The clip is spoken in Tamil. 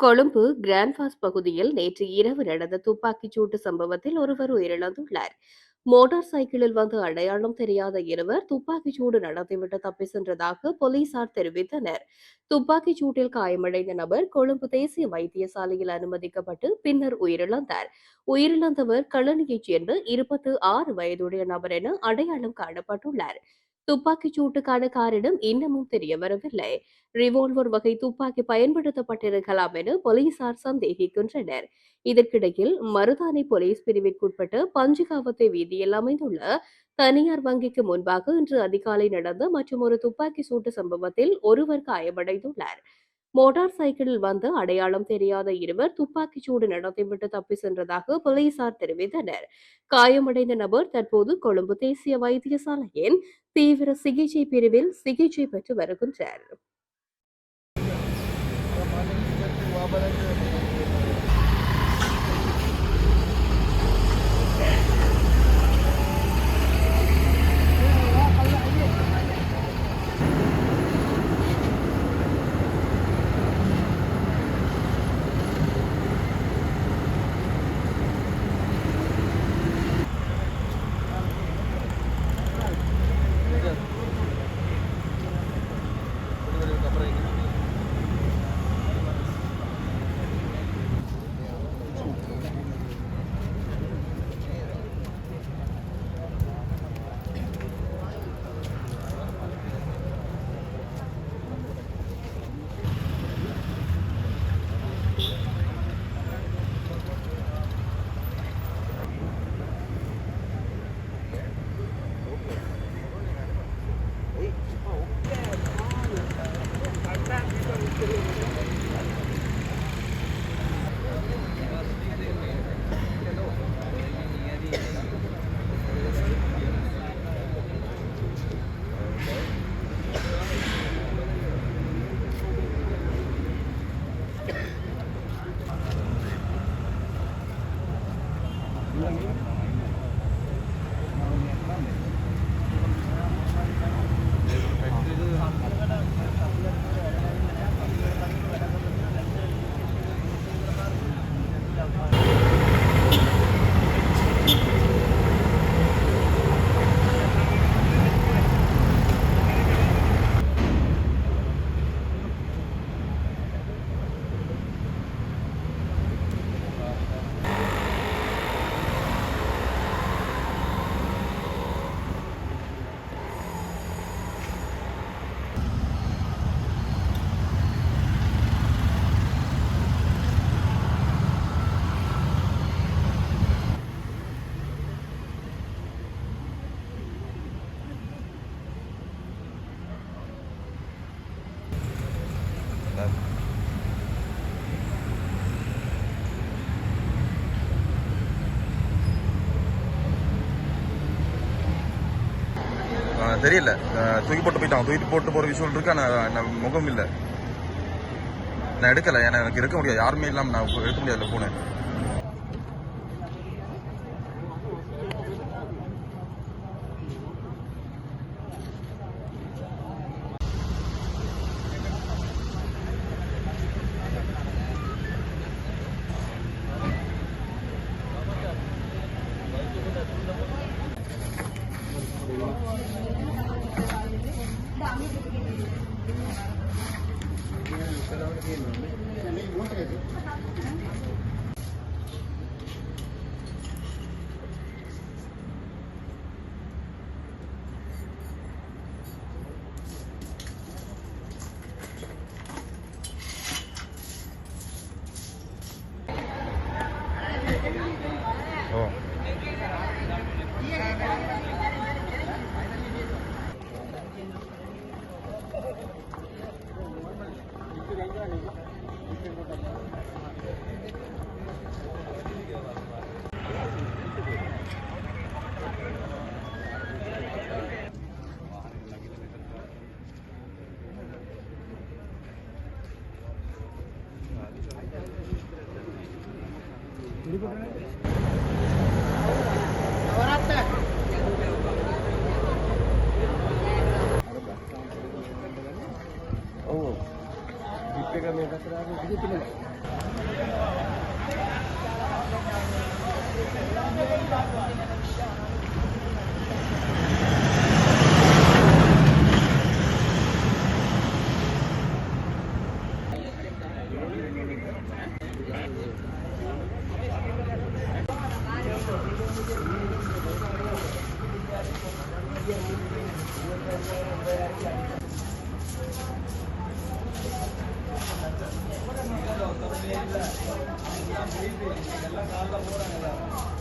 கொழும்பு கிராண்ட்பாஸ் பகுதியில் நேற்று இரவு நடந்த துப்பாக்கிச் சூட்டு சம்பவத்தில் ஒருவர் உயிரிழந்துள்ளார். மோட்டார் சைக்கிளில் வந்து அடையாளம் தெரியாத இருவர் துப்பாக்கிச் சூடு நடத்திவிட்டு தப்பி சென்றதாக போலீசார் தெரிவித்தனர். துப்பாக்கிச் சூட்டில் காயமடைந்த நபர் கொழும்பு தேசிய வைத்தியசாலையில் அனுமதிக்கப்பட்டு பின்னர் உயிரிழந்தார். உயிரிழந்தவர் கழனியைச் சேர்ந்த இருபத்து ஆறு வயதுடைய நபர் என அடையாளம் காணப்பட்டுள்ளார். துப்பாக்கிச் சூட்டுக்கான காரணம் இன்னமும் தெரிய வரவில்லை. ரிவால்வர் வகை துப்பாக்கி பயன்படுத்தப்பட்டிருக்கலாம் என போலீசார் சந்தேகிக்கின்றனர். இதற்கிடையில் மருதானை போலீஸ் பிரிவிற்குட்பட்ட பஞ்சுகாவத்தை வீதியில் அமைந்துள்ள தனியார் வங்கிக்கு முன்பாக இன்று அதிகாலை நடந்த மற்றும் ஒரு துப்பாக்கி சூட்டு சம்பவத்தில் ஒருவர் காயமடைந்துள்ளார். மோட்டார் சைக்கிளில் வந்து அடையாளம் தெரியாத இருவர் துப்பாக்கிச் சூடு நடத்திவிட்டு தப்பி சென்றதாக போலீசார் தெரிவித்தனர். காயமடைந்த நபர் தற்போது கொழும்பு தேசிய வைத்தியசாலையின் தீவிர சிகிச்சை பிரிவில் சிகிச்சை பெற்று வருகின்றார். தெரியல. தூக்கி போட்டு போயிட்டான். தூக்கி போட்டு போற விஷயம் இருக்கு. ஆனா முகம் இல்ல. நான் எடுக்கல. ஏன்னா எனக்கு இருக்க முடியாது. யாருமே இல்லாம நான் எடுக்க முடியாது போனேன் ఇక్కడ ఉంటే ఏమి మీకు మూట కదా Oh. Thank you. கத்துறாங்க எல்லாம் பிள்ளை எல்லாம்